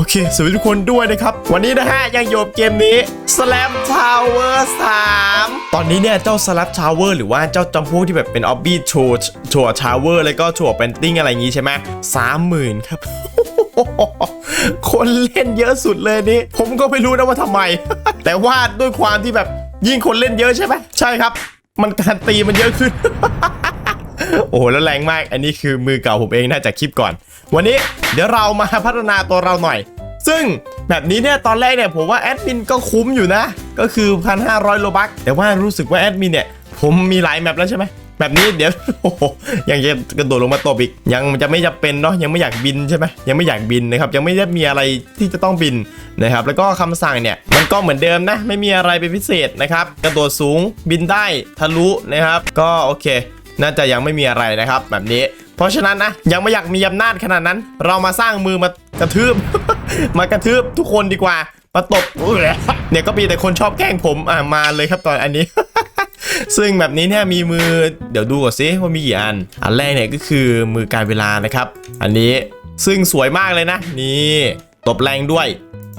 โอเค สวัสดีทุกคนด้วยนะครับ วันนี้นะฮะ ยังอยู่กับเกมนี้ Slap Tower 3 ตอนนี้เนี่ย เจ้า Slap Tower หรือว่าเจ้าจำพวกที่แบบเป็น Obby โชว์โชว์ Tower แล้วก็โชว์เป็นติ้งอะไรอย่างงี้ใช่ไหมสามหมื่นครับคนเล่นเยอะสุดเลยนี่ ผมก็ไม่รู้นะว่าทำไม แต่ว่าด้วยความที่แบบยิ่งคนเล่นเยอะใช่ไหมใช่ครับ มันการตีมันเยอะขึ้น โอ้โหแล้วแรงมาก อันนี้คือมือเก่าผมเองน่าจะคลิปก่อน วันนี้เดี๋ยวเรามาพัฒนาตัวเราหน่อย ซึ่งแบบนี้เนี่ยตอนแรกเนี่ยผมว่าแอดมินก็คุ้มอยู่นะ ก็คือ 1,500 โลบักแต่ว่ารู้สึกว่าแอดมินเนี่ยผมมีหลายแมปแล้วใช่ไหมแบบนี้เดี๋ยวโอ้โหยังจะกระโดดลงมาตบอีก ยังจะไม่จะเป็นเนาะยังไม่อยากบินใช่ไหมยังไม่อยากบินนะครับยังไม่ได้มีอะไรที่จะต้องบินนะครับแล้วก็คำสั่งเนี่ยมันก็เหมือนเดิมนะไม่มีอะไรเป็นพิเศษนะครับกระโดดสูงบินได้ทะลุนะครับ ก็โอเค น่าจะยังไม่มีอะไรนะครับ แบบนี้ เพราะฉะนั้นนะยังไม่อยากมีอำนาจขนาดนั้น เรามาสร้างมือมากระทืบ มากระทืบทุกคนดีกว่ามาตบเนี่ยก็มีแต่คนชอบแกล้งผมอะมาเลยครับตอนอันนี้ ซึ่งแบบนี้เนี่ยมีมือเดี๋ยวดูก่อนสิว่ามีกี่อัน อันแรกเนี่ยก็คือมือการเวลานะครับ อันนี้ซึ่งสวยมากเลยนะ นี่ตบแรงด้วย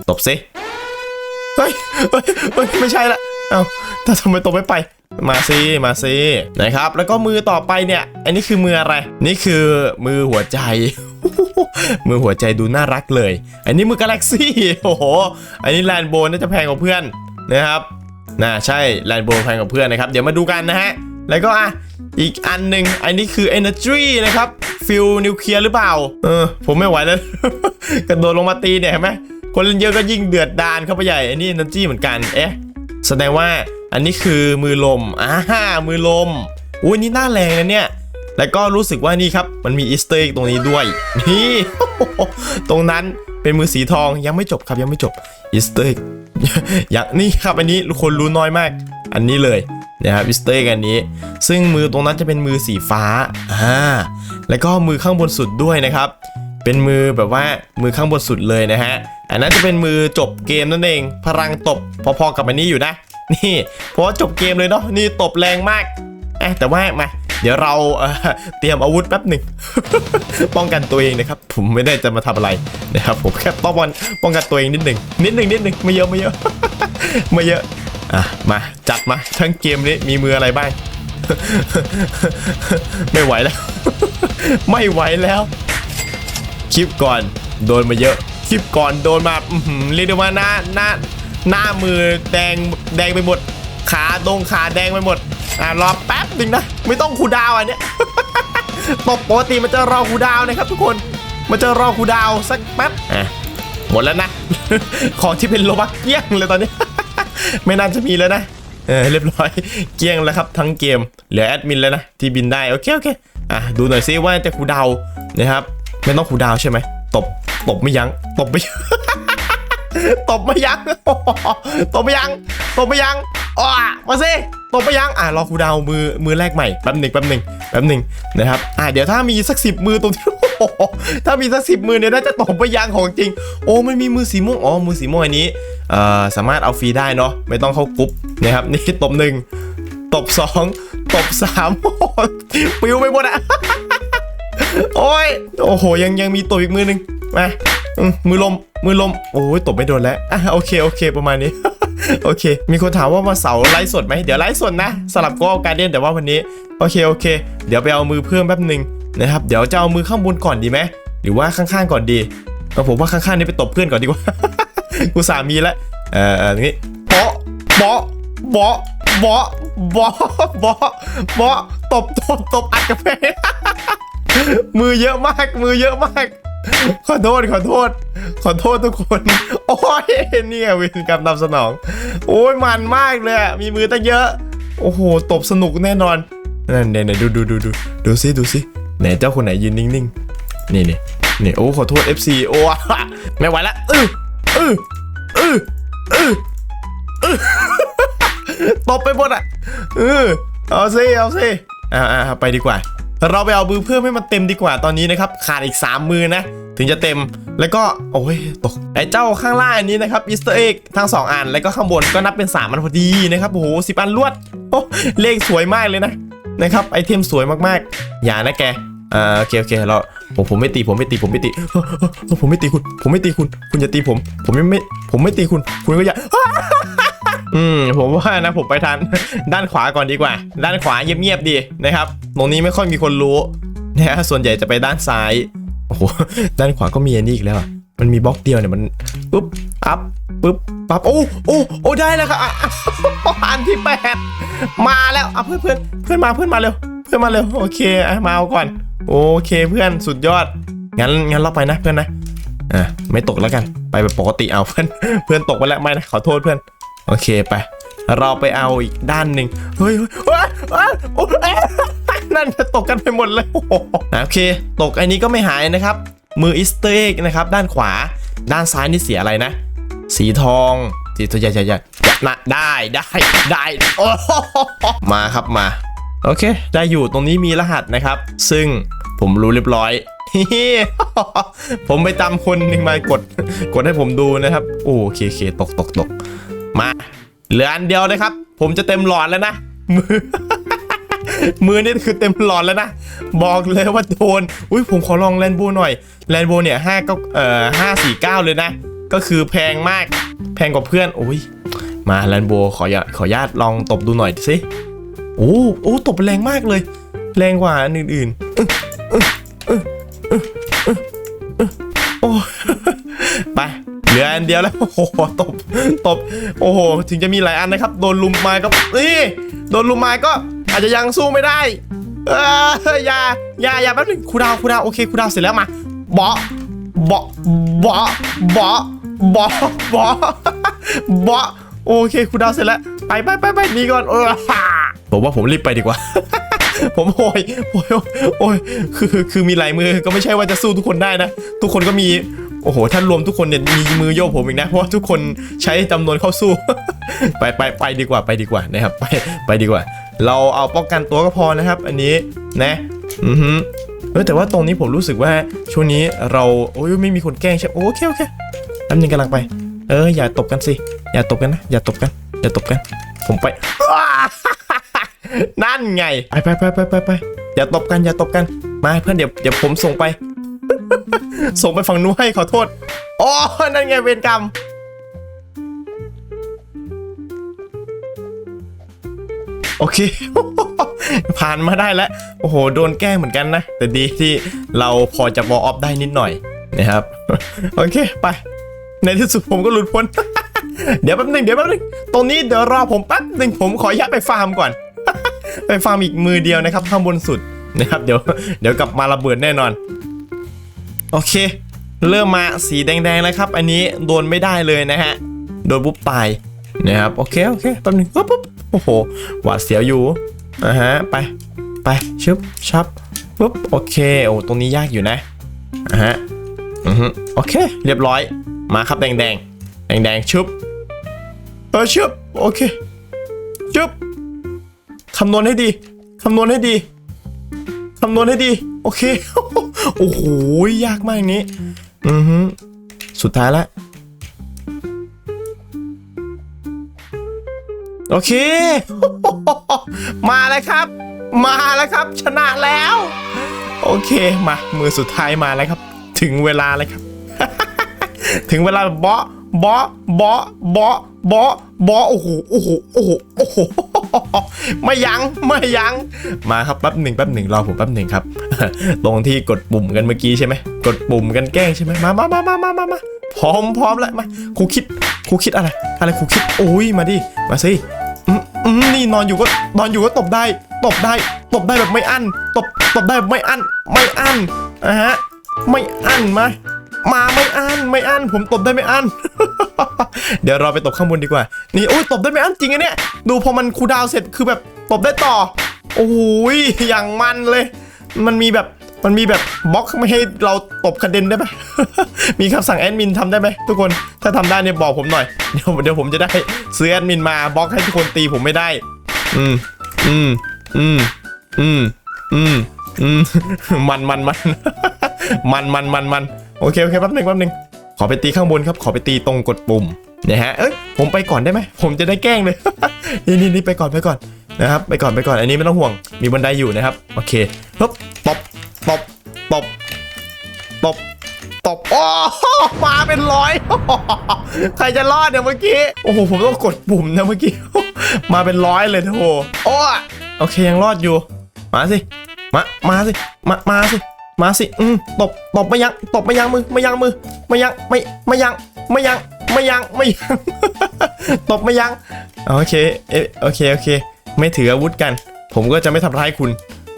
ตบสิเฮ้ยเฮ้ยเฮ้ยไม่ใช่ละเอ้าถ้าทำไมตบไม่ไป มาสิมาสินะครับ แล้วก็มือต่อไปเนี่ย อันนี้คือมืออะไร นี่คือมือหัวใจ มือหัวใจดูน่ารักเลย อันนี้มือกาแล็กซี่โอ้โห อันนี้แลนโบน่าจะแพงกว่าเพื่อนนะครับน่าใช่แลนโบแพงกว่าเพื่อนนะครับ เดี๋ยวมาดูกันนะฮะ แล้วก็อะอีกอันหนึ่งอันนี้คือ Energy นะครับฟิลนิวเคลียร์หรือเปล่า เออ ผมไม่ไหวแล้วกระโดดลงมาตีเนี่ยเห็นไหมคนเล่นเยอะก็ยิ่งเดือดดานเข้าไปใหญ่อันนี้ Energy เหมือนกันเอ๊ะแสดงว่า อันนี้คือมือลมอ่ามือลมอุ้ยนี่น่าแรงนะเนี่ยแล้วก็รู้สึกว่านี่ครับ มันมีอีสเตอร์ตรงนี้ด้วย นี่ ตรงนั้นเป็นมือสีทองยังไม่จบครับยังไม่จบอีสเตอร์อย่างนี่ครับอันนี้คนรู้น้อยมาก อันนี้เลยนะครับอีสเตอร์อันนี้ ซึ่งมือตรงนั้นจะเป็นมือสีฟ้าอ่าแล้วก็มือข้างบนสุดด้วยนะครับ เป็นมือแบบว่ามือข้างบนสุดเลยนะฮะอันนั้นจะเป็นมือจบเกมนั่นเอง พลังตบพอๆกับอันนี้อยู่นะ นี่เพราะจบเกมเลยเนาะนี่ตบแรงมากเอะแต่ว่ามาเดี๋ยวเราเตรียมอาวุธแป๊บหนึ่งป้องกันตัวเองนะครับ ผมไม่ได้จะมาทำอะไรนะครับผมแค่ป้องกันป้องกันตัวเองนิดหนึ่งนิดหนึ่งนิดหนึ่งไม่เยอะไม่เยอะไม่เยอะอะมาจัดมาทั้งเกมนี้มีมืออะไรบ้างไม่ไหวแล้ว ไม่ไหวแล้ว คลิปก่อนโดนมาเยอะ คลิปก่อนโดนมาอื้อหือเรียกได้ว่าหน้าหน้า หน้ามือแดงแดงไปหมด ขาดงขาแดงไปหมดอ่ารอแป๊บหนึ่งนะ ไม่ต้องคูดาวอันเนี้ยตบปกติมันจะรอคูดาวนะครับทุกคนมันจะรอคูดาวสักแป๊บอะหมดแล้วนะ ของที่เป็นโลบักเกี้ยงเลยตอนนี้ ไม่น่าจะมีแล้วนะเออเรียบร้อยเกี้ยงแล้วครับทั้งเกมเหลือแอดมินแล้วนะที่บินได้โอเคโอเคอะดูหน่อยซิว่าจะคูดาวนะครับไม่ต้องคูดาวใช่ไหมตบตบไม่ยั้งตบไม่ ตบไม่ยั้งตบไม่ยั้งตบไม่ยั้งอ๋อมาสิตบไม่ยั้งอะรอครูดาวมือมือแรกใหม่แป๊บหนึ่งแป๊บหนึ่งแป๊บหนึ่งนะครับ อะเดี๋ยวถ้ามีสักสิบมือตรงที่ถ้ามีสักสิบมือเนี่ยน่าจะตบไม่ยั้งของจริง โอ้มันมีมือสีม่วง อ๋อ มือสีม่วงอันนี้เอ่อสามารถเอาฟรีได้เนาะ ไม่ต้องเข้ากรุ๊ปนะครับ นี่ตบหนึ่งตบสองตบสามปิวไปหมดอะโอ้ย โอ้โห ยังยังมีตบอีกมือหนึ่งมามือลม มือลม โอ้ยตบไม่โดนแล้วอะโอเคโอเคประมาณนี้ โอเค มีคนถามว่ามาเสาไลฟ์สดไหมเดี๋ยวไลฟ์สดนะสลับก็เอาการเดียนแต่ว่าวันนี้ โอเคโอเค เดี๋ยวไปเอามือเพิ่มแป๊บหนึ่งนะครับเดี๋ยวจะเอามือข้างบนก่อนดีไหมหรือว่าข้างๆก่อนดีเอาผมว่าข้างๆนี่ไปตบเพื่อนก่อนดีกว่ากูสามีแล้วเออเอออย่างนี้เบาะเบาะเบาะเบาะเบาะเบาะเบาะตบตบตบอัดกาแฟมือเยอะมากมือเยอะมาก ขอโทษขอโทษ ขอโทษทุกคน โอ้ยเนี่ยวินกรรมตามสนอง โอ้ยมันมากเลยมีมือตั้งเยอะ โอ้โห ตบสนุกแน่นอนนั่นเนี่ยเนี่ยดูดูดูดูดูซิดูซิไหนเจ้าคนไหนยืนนิ่งๆ นี่นี่นี่โอ้ขอโทษ FC โอ้ไม่ไหวละอื้ออื้ออื้ออื้ออตบไปหมดอะเออเอาสิเอาสิอ่าอ่าไปดีกว่า เราไปเอามือเพิ่มให้มันเต็มดีกว่าตอนนี้นะครับ ขาดอีก 3 มือนะ ถึงจะเต็มแล้วก็โอ้ยตกไอ้เจ้าข้างล่างอันนี้นะครับอีสเตอร์เอ็กทั้ง 2 อัน แล้วก็ข้างบนก็นับเป็น 3 อันพอดีนะครับโอ้โหสิอันลวดโอ้เลขสวยมากเลยนะนะครับไอเทมสวยมากๆ อย่านะแกอ่าโอเคโอเคเราผมผมไม่ตีผมไม่ตีผมไม่ตีผมไม่ตีคุณ ผมไม่ตีคุณ คุณอย่าตีผม ผมไม่ไม่ผมไม่ตีคุณ คุณก็อย่า อืมผมว่านะผมไปทางด้านขวาก่อนดีกว่า ด้านขวาเงียบๆดีนะครับตรงนี้ไม่ค่อยมีคนรู้นะฮะส่วนใหญ่จะไปด้านซ้ายโอ้โหด้านขวาก็มีอันนี้อีกแล้วมันมีบล็อกเดียวเนี่ยมันปุ๊บอัพปุ๊บปั๊บโอ้โอ้โอ้ได้แล้วครับอันที่แปดมาแล้วอะเพื่อนเพื่อนเพื่อนมาเพื่อนมาเร็ว เพื่อนมาเร็วโอเคอะมาเอาก่อน โอเคเพื่อนสุดยอดงั้นงั้นเราไปนะเพื่อนนะอะไม่ตกแล้วกัน ไปแบบปกติเอาเพื่อนเพื่อนตกไปแล้วไม่นะขอโทษเพื่อน โอเคไป เราไปเอาอีกด้านหนึ่งเฮ้ยเฮ้ยนั่นจะตกกันไปหมดเลยโอ้โหอะโอเค ตกอันนี้ก็ไม่หายนะครับ มืออิสเตอร์เอกนะครับ ด้านขวา ด้านซ้ายนี่เสียอะไรนะ สีทอง สีทองใหญ่ใหญ่ใหญ่นะได้ได้ได้โอ้โหมาครับมา โอเค ได้อยู่ตรงนี้มีรหัสนะครับ ซึ่งผมรู้เรียบร้อยผมไปตามคนหนึ่งมากด กดให้ผมดูนะครับ โอเคโอเคตกตกตก มา เหลืออันเดียวนะครับ ผมจะเต็มหลอดแล้วนะมือมือนี่คือเต็มหลอดแล้วนะ บอกเลยว่าโดนอุ้ยผมขอลองแลนโบหน่อยแลนโบเนี่ยห้าก็เอ่อห้าสี่เก้าเลยนะ ก็คือแพงมากแพงกว่าเพื่อนอุ้ยมาแลนโบขอขอญาตลองตบดูหน่อยสิโอ้โอ้ตบแรงมากเลย แรงกว่าอันอื่นๆโอ้ เหลืออันเดียวแล้ว โอ้โห ตบ ตบ โอ้โห ถึงจะมีหลายอันนะครับ โดนลุมมาก็นี่โดนลุมมาก็อาจจะยังสู้ไม่ได้ เอออย่าอย่าอย่าแป๊บนึงครูดาวครูดาวโอเคครูดาวเสร็จแล้วมาเบาะเบาะเบาะเบาะเบาะเบาะเบาะโอเคครูดาวเสร็จแล้ว ไปไปไปไปนี่ก่อนเออผมว่าผมรีบไปดีกว่า ผมโอยโอยโอยคือคือมีหลายมือก็ไม่ใช่ว่าจะสู้ทุกคนได้นะ ทุกคนก็มี โอ้โหท่านรวมทุกคนเนี่ยมีมือโยกผมอีกนะ เพราะว่าทุกคนใช้จำนวนเข้าสู้ ไปไปไปดีกว่าไปดีกว่านะครับ ไปไปดีกว่า เราเอาป้องกันตัวก็พอนะครับ อันนี้นะ อือฮึเออแต่ว่าตรงนี้ผมรู้สึกว่าช่วงนี้เราโอ้ยไม่มีคนแกล้งใช่โอเคโอเคแป๊บนึงกำลังไป เอออย่าตบกันสิ อย่าตบกันนะ อย่าตบกัน อย่าตบกัน ผมไป นั่นไง ไปไปไปไปไปไปอย่าตบกันอย่าตบกัน มาเพื่อนเดี๋ยวเดี๋ยวผมส่งไป ส่งไปฝั่งนู้นให้ขอโทษอ๋อนั่นไงเวรกรรมโอเค ผ่านมาได้แล้ว โอ้โห โดนแกล้งเหมือนกันนะ แต่ดีที่เราพอจะวอลออฟได้นิดหน่อยนะครับ โอเค ไป ในที่สุดผมก็หลุดพ้น เดี๋ยวแป๊บนึงเดี๋ยวแป๊บนึงตรงนี้เดี๋ยวรอผมแป๊บนึงผมขออนุญาตไปฟาร์มก่อน ไปฟาร์มอีกมือเดียวนะครับ ข้างบนสุดนะครับ เดี๋ยว เดี๋ยวกลับมาระเบิดแน่นอน โอเค เริ่มมาสีแดงๆแล้วครับ อันนี้โดนไม่ได้เลยนะฮะ โดนปุ๊บตายนะครับโอเคโอเคแป๊บนึงปุ๊บโอ้โหหวาดเสียวอยู่อ่าฮะไปไปชึบชับปุ๊บโอเคโอ้ตรงนี้ยากอยู่นะอ่าฮะอือฮึโอเค เรียบร้อยมาครับแดงแดงแดงแดงชึบเออชึบโอเคชึบคำนวณให้ดีคำนวณให้ดีคำนวณให้ดี โอเค โอ้โหยากมากอันนี้ อือฮึสุดท้ายละ โอเค มาแล้วครับ มาแล้วครับ ชนะแล้ว โอเค มา มือสุดท้ายมาแล้วครับ ถึงเวลาแล้วครับ ถึงเวลาเบาะ บาะเบาะเบาะเบาะเบาะโอ้โหโอ้โหโอ้โหโอ้โหไม่ยั้งไม่ยั้งมาครับแป๊บหนึ่งแป๊บหนึ่งรอผมแป๊บหนึ่งครับ ตรงที่กดปุ่มกันเมื่อกี้ใช่ไหมกดปุ่มกันแกล้งใช่ไหมมามามามามามามาพร้อมพร้อมแล้วมาครูคิดครูคิดอะไร อะไรครูคิดโอ้ยมาดิมาสิอืมอืมนี่นอนอยู่ก็นอนอยู่ก็ตบได้ ตบได้ ตบได้แบบไม่อั้นตบตบได้แบบไม่อั้นไม่อั้นอะฮะไม่อั้นมา มาไม่อั้นไม่อั้นผมตบได้ไม่อั้นเดี๋ยวเราไปตบข้างบนดีกว่า นี่โอ้ยตบได้ไม่อั้นจริงอะเนี่ย ดูพอมันคูดาวเสร็จคือแบบตบได้ต่อ โอ้ยอย่างมันเลย มันมีแบบมันมีแบบบล็อกไม่ให้เราตบกระเด็นได้ไหมมีคำสั่งแอดมินทำได้ไหมทุกคน ถ้าทำได้เนี่ยบอกผมหน่อย เดี๋ยวเดี๋ยวผมจะได้ซื้อแอดมินมาบล็อกให้ทุกคนตีผมไม่ได้ อืม อืม อืม อืม อืม อืม มันมันมัน มันมันมันมัน โอเคโอเคแป๊บหนึ่งแป๊บหนึ่งขอไปตีข้างบนครับ ขอไปตีตรงกดปุ่มนะฮะเอ้ยผมไปก่อนได้ไหมผมจะได้แกล้งเลย นี่นี่นี่ไปก่อนไปก่อนนะครับไปก่อนไปก่อนอันนี้ไม่ต้องห่วงมีบันไดอยู่นะครับโอเคปึ๊บตบตบตบตบตบโอ้มาเป็นร้อยใครจะรอดเนี่ยเมื่อกี้โอ้โหผมต้องกดปุ่มนะเมื่อกี้มาเป็นร้อยเลยโอ้โหโอ้โอเคยังรอดอยู่ มาสิมามาสิมามาสิ มาสิอืมตบตบไม่ยั้งตบไม่ยั้งมือไม่ยั้งมือไม่ยั้งไม่ไม่ยั้งไม่ยั้งไม่ยั้งไม่ยั้งตบไม่ยั้งโอเคเอโอเคโอเค ไม่ถืออาวุธกัน ผมก็จะไม่ทำร้ายคุณ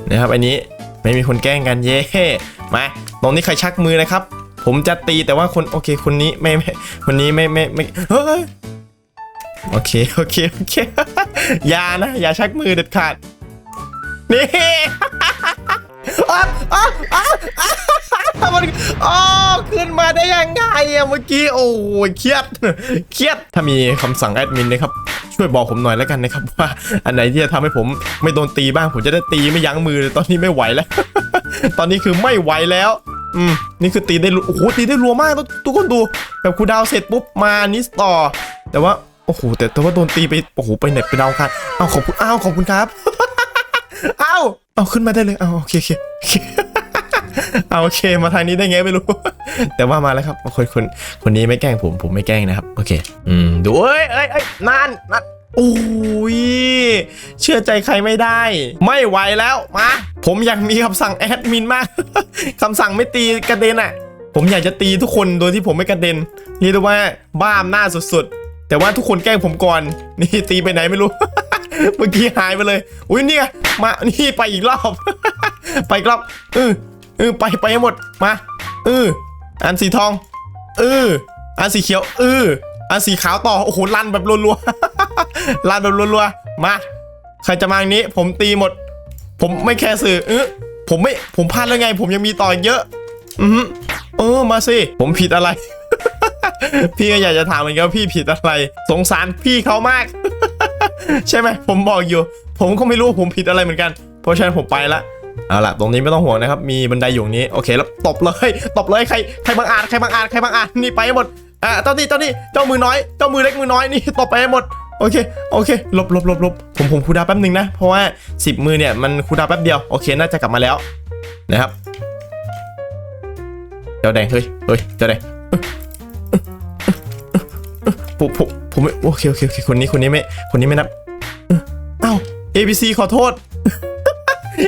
นะครับ อันนี้ไม่มีคนแกล้งกันเย้มาตรงนี้ใครชักมือนะครับ ผมจะตีแต่ว่าคนโอเคคนนี้ไม่ไม่คนนี้ไม่ไม่ไม่เฮ้ยโอเคโอเคโอเคอย่านะอย่าชักมือเด็ดขาดนี่ อะอ๊ะอะอะมันอ๋อขึ้นมาได้ยังไงอะเมื่อกี้โอ้ยเครียดเครียดถ้ามีคำสั่งแอดมินนะครับช่วยบอกผมหน่อยแล้วกันนะครับว่าอันไหนที่จะทำให้ผมไม่โดนตีบ้างผมจะได้ตีไม่ยั้งมือเลยตอนนี้ไม่ไหวแล้ว ตอนนี้คือไม่ไหวแล้วอืมนี่คือตีได้รัวโอ้โหตีได้รัวมากทุกทุกคนดูแบบครูดาวเสร็จปุ๊บมานิสต่อ แต่ว่าโอ้โหแต่แต่ว่าโดนตีไปโอ้โหไปเน็ตไปดาวกันเอาขอบคุณอ้าวขอบคุณครับ เอ้าเอาขึ้นมาได้เลยเอาโอเคโอเคเอาโอเค มาทางนี้ได้ไงไม่รู้ แต่ว่ามาแล้วครับคนคนคนนี้ไม่แกล้งผมผมไม่แกล้งนะครับ โอเค อืมดูเอ้ยเอ้ยเอ้ยนานนานโอ้ยเชื่อใจใครไม่ได้ ไม่ไหวแล้วมาผมอยากมีคำสั่งแอดมินมากคำสั่งไม่ตีกระเด็นอะ ผมอยากจะตีทุกคนโดยที่ผมไม่กระเด็นเรียกได้ว่าบ้าอำนาสุดๆ แต่ว่าทุกคนแกล้งผมก่อน นี่ตีไปไหนไม่รู้ เมื่อกี้หายไปเลย อุ้ยเนี่ยมา นี่ไปอีกรอบ ไปอีกรอบเออเออไปไปให้หมด มาเอออันสีทองเอออันสีเขียวเอออันสีขาวต่อ โอ้โห ลันแบบรัวๆ ลันแบบรัวๆ มา ใครจะมาอย่างนี้ ผมตีหมด ผมไม่แคร์สื่อเออผมไม่ ผมพลาดแล้วไง ผมยังมีต่ออีกเยอะ อือเออ มาสิ ผมผิดอะไร พี่ก็อยากจะถามเหมือนกันว่าพี่ผิดอะไร สงสารพี่เขามาก ใช่ไหมผมบอกอยู่ ผมก็ไม่รู้ผมผิดอะไรเหมือนกัน เพราะฉะนั้นผมไปละเอาล่ะตรงนี้ไม่ต้องห่วงนะครับ มีบันไดอยู่นี้โอเคแล้วตบเลยตบเลยใครใครบางอาจใครบางอาจใครบางอาจนี่ไปหมดอ่าเจ้านี่เจ้านี่เจ้ามือน้อยเจ้ามือเล็กมือน้อยนี่ตบไปหมดโอเค โอเคหลบหลบหลบหลบผมผมคูดาแป๊บนึงนะ เพราะว่า 10 มือเนี่ย มันคูดาแป๊บเดียว โอเค น่าจะกลับมาแล้ว นะครับ เจ้าแดง เฮ้ย เฮ้ย เจ้าแดงผมผม ผมไม่โอเคโอเคโอเคคนนี้คนนี้ไม่คนนี้ไม่นับเอ้าเอ้า ABC ขอโทษ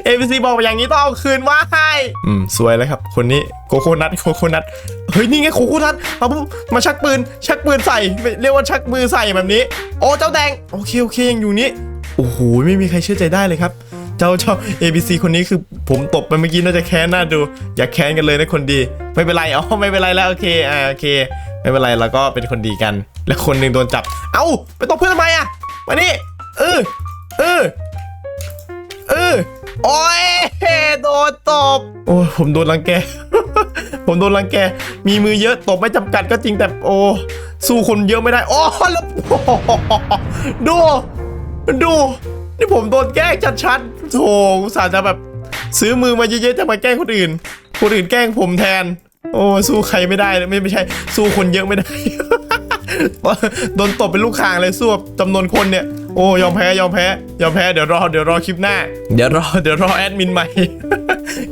ABC บอกอย่างนี้ต้องเอาคืนว่าให้อืมสวยเลยครับ คนนี้โคโคนัทโคโคนัทเฮ้ยนี่ไงโคโคนัทเอาปุ๊บมาชักปืน ชักปืนใส่เรียกว่าชักมือใส่แบบนี้ โอ้เจ้าแดงโอเคโอเคยังอยู่นี้โอ้โหไม่มีใครเชื่อใจได้เลยครับ เจ้าเจ้า ABC คนนี้คือผมตบไปเมื่อกี้น่าจะแค้นหน้าดู อย่าแค้นกันเลยนะคนดี ไม่เป็นไรอ๋อไม่เป็นไรแล้วโอเคอ่าโอเค ไม่เป็นไรเราก็เป็นคนดีกัน แล้วคนหนึ่งโดนจับ เอ้า ไปตบเพื่อนทำไมอะมานี่เออเออเออโอ้ยโดนตบ โอ้ผมโดนรังแก ผมโดนรังแก มีมือเยอะตบไม่จำกัดก็จริงแต่โอ้สู้คนเยอะไม่ได้โอ้แล้วดู ดู นี่ผมโดนแกล้งชัดๆโถอุตส่าห์จะแบบ ซื้อมือมาเยอะๆจะมาแกล้งคนอื่น คนอื่นแกล้งผมแทน โอ้สู้ใครไม่ได้เลยไม่ไม่ใช่ สู้คนเยอะไม่ได้ โดนตบเป็นลูกคางเลยสู้กับจำนวนคนเนี่ย โอ้ยอมแพ้ยอมแพ้ยอมแพ้เดี๋ยวรอเดี๋ยวรอคลิปหน้า เดี๋ยวรอเดี๋ยวรอแอดมินใหม่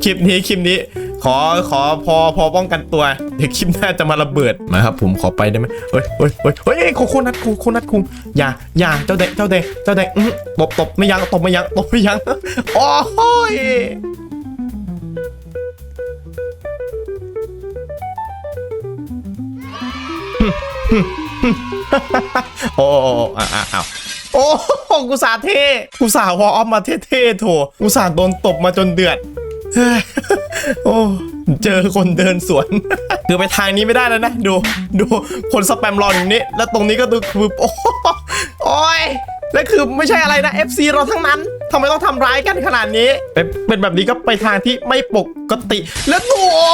คลิปนี้คลิปนี้ ขอขอพอพอป้องกันตัว เดี๋ยวคลิปหน้าจะมาระเบิดมาครับผมขอไปได้ไหมเฮ้ยเฮ้ยเฮ้ยเฮ้ยโคโคนัทโคโคนัทคุงอย่าอย่าเจ้าแดงเจ้าแดงเจ้าแดงอื้อตบตบไม่ยั้งตบไม่ยั้งตบไม่ยั้งโอ้ยโอ้ โอ้โอ้อ้าวโอ้กูสาเทกูสาวออฟมาเท่ๆโถกูสาโดนตบมาจนเดือดเฮ้ยโอ้เจอคนเดินสวนคือไปทางนี้ไม่ได้แล้วนะ ดู ดูคนสแปมรออยู่นี้แล้วตรงนี้ก็ดูคือโอ้โหโอ้ยแล้วคือไม่ใช่อะไรนะ FC เราทั้งนั้น ทำไมต้องทำร้ายกันขนาดนี้ เป็นเป็นแบบนี้ก็ไปทางที่ไม่ปกติ แล้วดูโอ้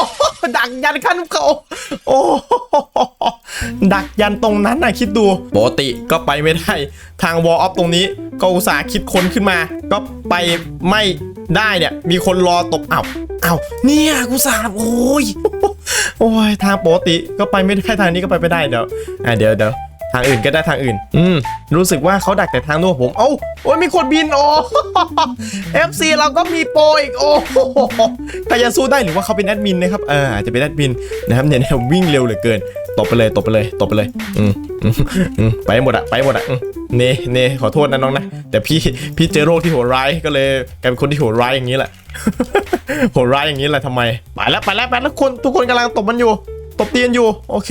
ดักยันขั้นเขาโอ้โหดักยันตรงนั้นนะคิดดูปกติก็ไปไม่ได้ ทางวอลออฟตรงนี้ ก็อุตส่าห์คิดค้นขึ้นมา ก็ไปไม่ได้เนี่ย มีคนรอตบเอ้าเอ้าเนี่ยกูสาบโอ้ยโอ้ยทางปกติก็ไปไม่ได้ทางนี้ก็ไปไม่ได้เดี๋ยวอะเดี๋ยวเดี๋ยว ทางอื่นก็ได้ทางอื่น อืม รู้สึกว่าเขาดักแต่ทางนู้นผม เอ้าโอ้ยมีคนบินโอ้ FC เราก็มีโปรอีกโอ้โหแต่จะสู้ได้หรือว่าเขาเป็นแอดมินนะครับเอออาจจะเป็นแอดมินนะครับเนี่ยเนี่ยวิ่งเร็วเหลือเกินตบไปเลยตบไปเลยตบไปเลย อืมอืมอืมไปหมดอะไปหมดอะอืมเน่เน่ขอโทษนะน้องนะ แต่พี่พี่เจอโรคที่โหดร้ายก็เลยกลายเป็นคนที่โหดร้ายอย่างนี้แหละโหดร้ายอย่างนี้แหละทำไมไปแล้วไปแล้วไปแล้วคนทุกคนกำลังตบมันอยู่ ตบเตียนอยู่ โอเค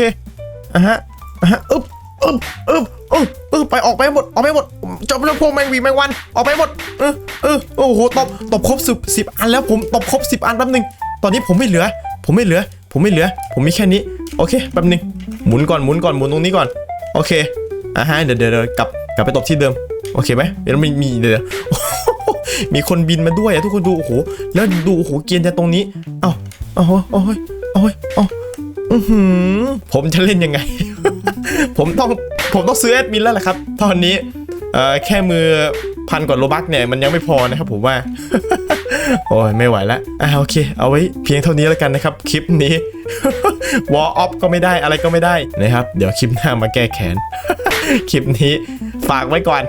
อะฮะอะฮะอึ๊บ อึ๊บอึบอึบอึบไปออกไปหมดออกไปหมดจบแล้วพวกแมงวีแมงวันออกไปหมดเออเออโอ้โหตบตบครบสิบสิบอันแล้วผมตบครบสิบอันแป๊บหนึงตอนนี้ผมไม่เหลือ ผมไม่เหลือ ผมไม่เหลือ ผมมีแค่นี้โอเคแป๊บหนึงหมุนก่อนหมุนก่อนหมุนตรงนี้ก่อนโอเคอะฮะเดี๋ยวเดี๋ยวกลับกลับไปตบที่เดิมโอเคไหมเดี๋ยวมีมีเดี๋ยวมีคนบินมาด้วยอะทุกคนดูโอ้โหแล้วดูโอ้โหเกียนจะตรงนี้เอ้าเอ้าโอ้ยโอ้ยโอ้ยอื้อหือผมจะเล่นยังไง ผมต้องผมต้องซื้อแอดมินแล้วแหละครับ ตอนนี้เออแค่มือพันกว่าโลบักเนี่ยมันยังไม่พอนะครับผมว่า โอ้ยไม่ไหวละอ่าโอเค เอาไว้เพียงเท่านี้แล้วกันนะครับ คลิปนี้ วอลออฟก็ไม่ได้อะไรก็ไม่ได้นะครับ เดี๋ยวคลิปหน้ามาแก้แค้น คลิปนี้ฝากไว้ก่อน